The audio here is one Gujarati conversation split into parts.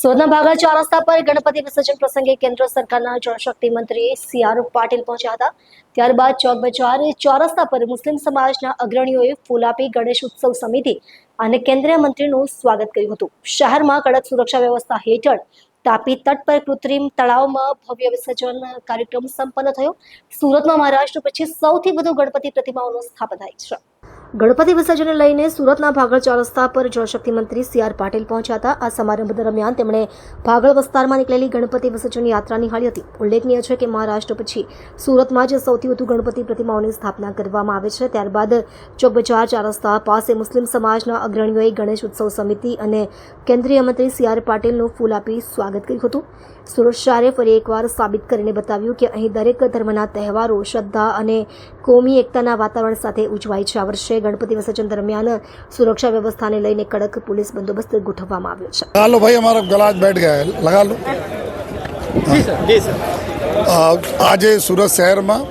સુરતના ભાગળ ચાર પર ગણપતિ વિસર્જન પ્રસંગે કેન્દ્ર સરકારના જળશક્તિ મંત્રી સી આર પાટીલ પહોંચ્યા હતા. ત્યારબાદ ચોક બજાર ચાર રસ્તા પર મુસ્લિમ સમાજના અગ્રણીઓએ ફૂલ આપી ગણેશ ઉત્સવ સમિતિ અને કેન્દ્રીય મંત્રીનું સ્વાગત કર્યું હતું. શહેરમાં કડક સુરક્ષા વ્યવસ્થા હેઠળ તાપી તટ પર કૃત્રિમ તળાવમાં ભવ્ય વિસર્જન કાર્યક્રમ સંપન્ન થયો. સુરતમાં મહારાષ્ટ્ર પછી સૌથી વધુ ગણપતિ પ્રતિમાઓનું સ્થાપન થાય છે. ગણપતિ વિસર્જનને લઈને સુરતના ભાગળ ચાર રસ્તા પર જળશક્તિ મંત્રી સી આર પાટીલ પહોંચ્યા હતા. આ સમારંભ દરમિયાન તેમણે ભાગળ વિસ્તારમાં નીકળેલી ગણપતિ વિસર્જન યાત્રા નિહાળી હતી. ઉલ્લેખનીય છે કે મહારાષ્ટ્ર પછી સુરતમાં જ સૌથી વધુ ગણપતિ પ્રતિમાઓની સ્થાપના કરવામાં આવે છે. ત્યારબાદ ચોક બજાર ચાર રસ્તા પાસે મુસ્લિમ સમાજના અગ્રણીઓએ ગણેશ ઉત્સવ સમિતિ અને કેન્દ્રીય મંત્રી સી આર પાટીલનું ફૂલ આપી સ્વાગત કર્યું હતું. સુરત શહેરે ફરી એકવાર સાબિત કરીને બતાવ્યું કે અહીં દરેક ધર્મના તહેવારો, શ્રદ્ધા અને કોમી એકતાના વાતાવરણ સાથે ઉજવાય છે. આ વર્ષે અને ગણપતિ વિસર્જન દરમિયાન સુરક્ષા વ્યવસ્થાને લઈને કડક પોલીસ બંદોબસ્ત ગોઠવવામાં આવ્યો છે. હાલો ભાઈ અમારો ગલાજ બેઠ ગયા લગા લો. આજે સુરત શહેરમાં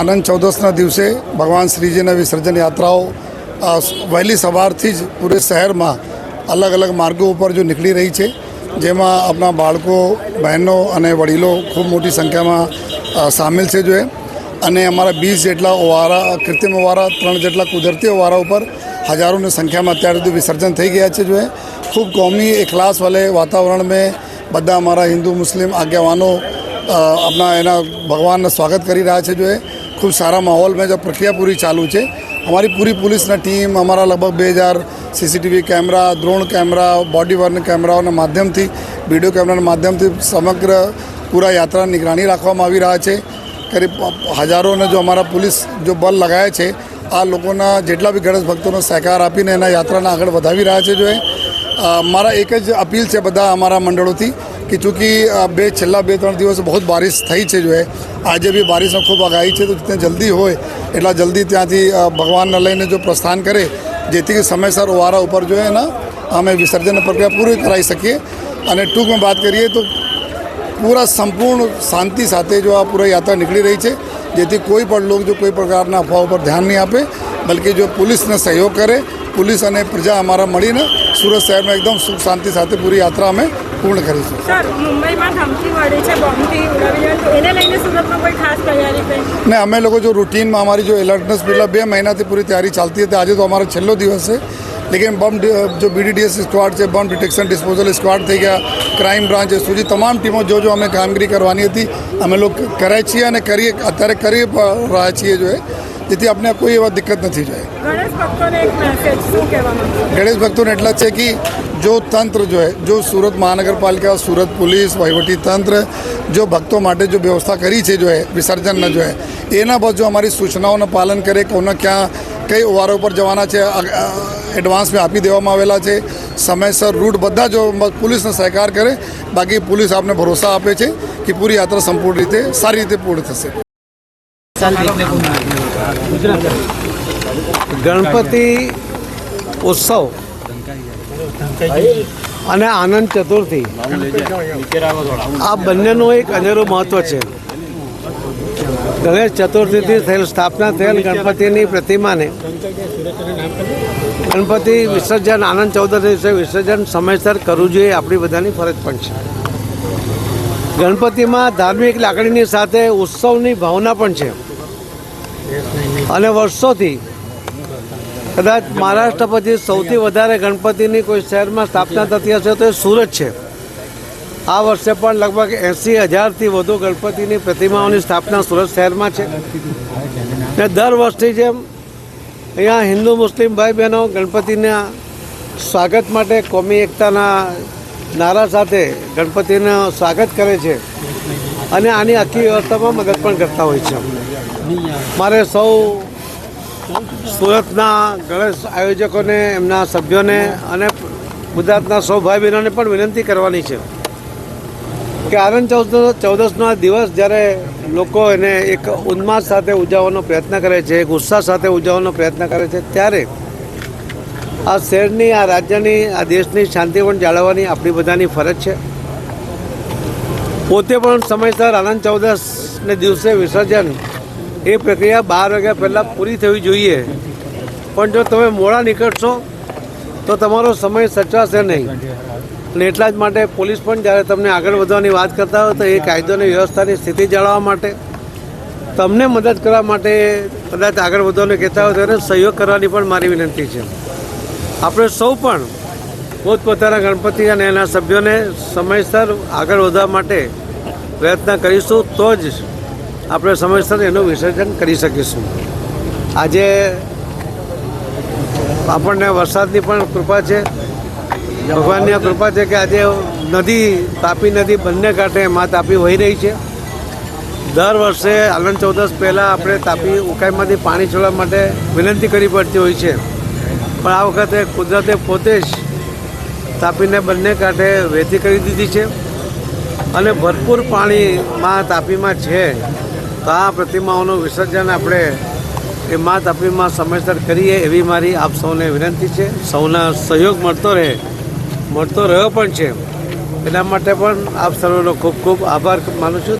આનંદ ચૌદસના દિવસે ભગવાન શ્રીજીના વિસર્જન યાત્રાઓ વહેલી સવારથી જ પૂરે શહેરમાં અલગ અલગ માર્ગો ઉપર જો નીકળી રહી છે જેમાં આપણા બાળકો બહેનો અને વડીલો ખૂબ મોટી સંખ્યામાં સામેલ છે જોઈએ અને અમારા બીસ જેટલા ઓવારા કૃત્રિમ ઓવારા ત્રણ જેટલા કુદરતી વારા ઉપર હજારોની સંખ્યામાં અત્યાર સુધી વિસર્જન થઈ ગયા છે. જોઈએ ખૂબ કોમી એખલાસ વાલે વાતાવરણ મેં બધા અમારા હિન્દુ, મુસ્લિમ આગેવાનો આપણા એના ભગવાનને સ્વાગત કરી રહ્યા છે. જો ખૂબ સારા માહોલમાં જો પ્રક્રિયા પૂરી ચાલુ છે. અમારી પૂરી પોલીસના ટીમ, અમારા લગભગ બે હજાર CCTV camera drone camera, body worn કેમેરાઓના માધ્યમથી, વીડિયો કેમેરાના માધ્યમથી સમગ્ર પૂરા યાત્રા નિગરાણી રાખવામાં આવી રહ્યા છે. કરીબ હજારોને જો અમારા પોલીસ જો બલ લગાવે છે, આ લોકોના જેટલા બી ગણેશ ભક્તોનો સહકાર આપીને એના યાત્રાને આગળ વધાવી રહ્યા છે જો એ. મારા એક જ અપીલ છે બધા અમારા મંડળોથી કે ચૂંકી બે છેલ્લા બે ત્રણ દિવસ બહુ બારિશ થઈ છે જો એ. આજે બી બારિશનો ખૂબ આગાહી છે તો ત્યાં જલ્દી હોય એટલા જલ્દી ત્યાંથી ભગવાનને લઈને જો પ્રસ્થાન કરે, જેથી સમયસર ઓવારા ઉપર જો એના અમે વિસર્જન પ્રક્રિયા પૂરી કરાવી શકીએ. અને ટૂંકમાં વાત કરીએ તો પૂરા સંપૂર્ણ શાંતિ સાથે જો આ પૂરા યાત્રા નીકળી રહી છે જેથી કોઈ પણ લોક જો કોઈ પ્રકારના અફવાઓ પર ધ્યાન નહીં આપે બલકે જો પોલીસને સહયોગ કરે પોલીસ અને પ્રજા અમારા મળીને સુરત શહેરમાં એકદમ સુખ શાંતિ સાથે પૂરી યાત્રા અમે પૂર્ણ કરીશું. ને અમે લોકો જો રૂટીનમાં અમારી જો એલર્ટનેસ પહેલાં બે મહિનાથી પૂરી તૈયારી ચાલતી હતી આજે તો અમારો છેલ્લો દિવસ છે. લેકિન બમ જો બીડીડીએસ સ્ક્વોડ છે બમ ડિટેક્શન ડિસ્પોઝલ સ્ક્વોડ થઈ ગયા ક્રાઇમ બ્રાન્ચ સુધી તમામ ટીમો જો જો અમે કામગીરી કરવાની હતી અમે લોકો કરે છીએ અને કરીએ અત્યારે કરી રહ્યા છીએ જો જેથી આપણે કોઈ એવા દિક્કત નથી જાય ગણેશ ભક્તોને એટલા જ છે કે જો તંત્ર જો હે જો સુરત મહાનગરપાલિકા સુરત પોલીસ વહીવટી તંત્ર જો ભક્તો માટે જો વ્યવસ્થા કરી છે જો હે વિસર્જનના જો હે એના બાદ જો અમારી સૂચનાઓનું પાલન કરે કોને ક્યાં કઈ ઓવારો ઉપર જવાના છે એડવાન્સમાં આપી દેવામાં આવેલા છે. સમયસર રૂટ બધા જો પોલીસને સહકાર કરે. બાકી પોલીસ આપને ભરોસા આપે છે કે પૂરી યાત્રા સંપૂર્ણ રીતે, સારી રીતે પૂર્ણ થશે. ગણપતિ ઉત્સવ અને આનંદ ચતુર્થી. આ બંનેનું એક અનેરું મહત્વ છે. ગણેશ ચતુર્થીથી થયેલ સ્થાપના થયેલ ગણપતિની પ્રતિમાને. ગણપતિ વિસર્જન, આનંદ ચૌદશ દિવસે વિસર્જન સમયસર કરવું જોઈએ, આપણી બધાની ફરજ પણ છે. ગણપતિમાં ધાર્મિક લાગણીની સાથે ઉત્સવની ભાવના પણ છે. અને વર્ષોથી કદાચ મહારાષ્ટ્ર પછી સૌથી વધારે ગણપતિની કોઈ શહેરમાં સ્થાપના થતી હશે તો એ સુરત છે. આ વર્ષે પણ લગભગ એંસી હજારથી વધુ ગણપતિની પ્રતિમાઓની સ્થાપના સુરત શહેરમાં છે. ને દર વર્ષની જેમ અહીંયા હિન્દુ મુસ્લિમ ભાઈ બહેનો ગણપતિના સ્વાગત માટે કોમી એકતાના નારા સાથે ગણપતિનું સ્વાગત કરે છે અને આની આખી વ્યવસ્થામાં મદદ પણ કરતા હોય છે. મારે સૌ સુરતના ગણેશ આયોજકોને, એમના સભ્યોને અને ગુજરાતના સૌ ભાઈ બહેનોને પણ વિનંતી કરવાની છે. કે આનંદ ચૌદ ચૌદસનો આ દિવસ જ્યારે લોકો એને એક ઉન્માદ સાથે ઉજવવાનો પ્રયત્ન કરે છે, એક ઉત્સાહ સાથે ઉજવવાનો પ્રયત્ન કરે છે, ત્યારે આ શહેરની, આ રાજ્યની, આ દેશની શાંતિ પણ જાળવવાની આપણી બધાની ફરજ છે. પોતે પણ સમયસર આનંદ ચૌદસને દિવસે વિસર્જન એ પ્રક્રિયા બાર વાગ્યા પહેલાં પૂરી થવી જોઈએ. પણ જો તમે મોડા નીકળશો, તો તમારો સમય સચવાશે નહીં. અને એટલા જ માટે પોલીસ પણ જ્યારે તમને આગળ વધવાની વાત કરતા હોય તો એ કાયદો અને વ્યવસ્થાની સ્થિતિ જાળવવા માટે તમને મદદ કરવા માટે કદાચ આગળ વધવાનું કહેતા હોય ત્યારે સહયોગ કરવાની પણ મારી વિનંતી છે. આપણે સૌ પણ પોતપોતાના ગણપતિ અને એના સભ્યોને સમયસર આગળ વધવા માટે પ્રયત્ન કરીશું, તો જ આપણે સમયસર એનું વિસર્જન કરી શકીશું. આજે આપણને વરસાદની પણ કૃપા છે. ભગવાનની આ કૃપા છે કે આજે નદી તાપી નદી બંને કાંઠે મા તાપી વહી રહી છે. દર વર્ષે આનંદ ચૌદસ પહેલાં આપણે તાપી ઉકાઈમાંથી પાણી છોડવા માટે વિનંતી કરવી પડતી હોય છે. પણ આ વખતે કુદરતે પોતે જ તાપીને બંને કાંઠે વહેતી કરી દીધી છે. અને ભરપૂર પાણી માં તાપીમાં છે. તો આ પ્રતિમાઓનું વિસર્જન આપણે એ મા તાપીમાં સમયસર કરીએ એવી મારી આપ સૌને વિનંતી છે. સૌના સહયોગ મળતો રહે. મળતો રહ્યો પણ છે. એના માટે પણ આપ સર્વનો ખૂબ ખૂબ આભાર માનું છું.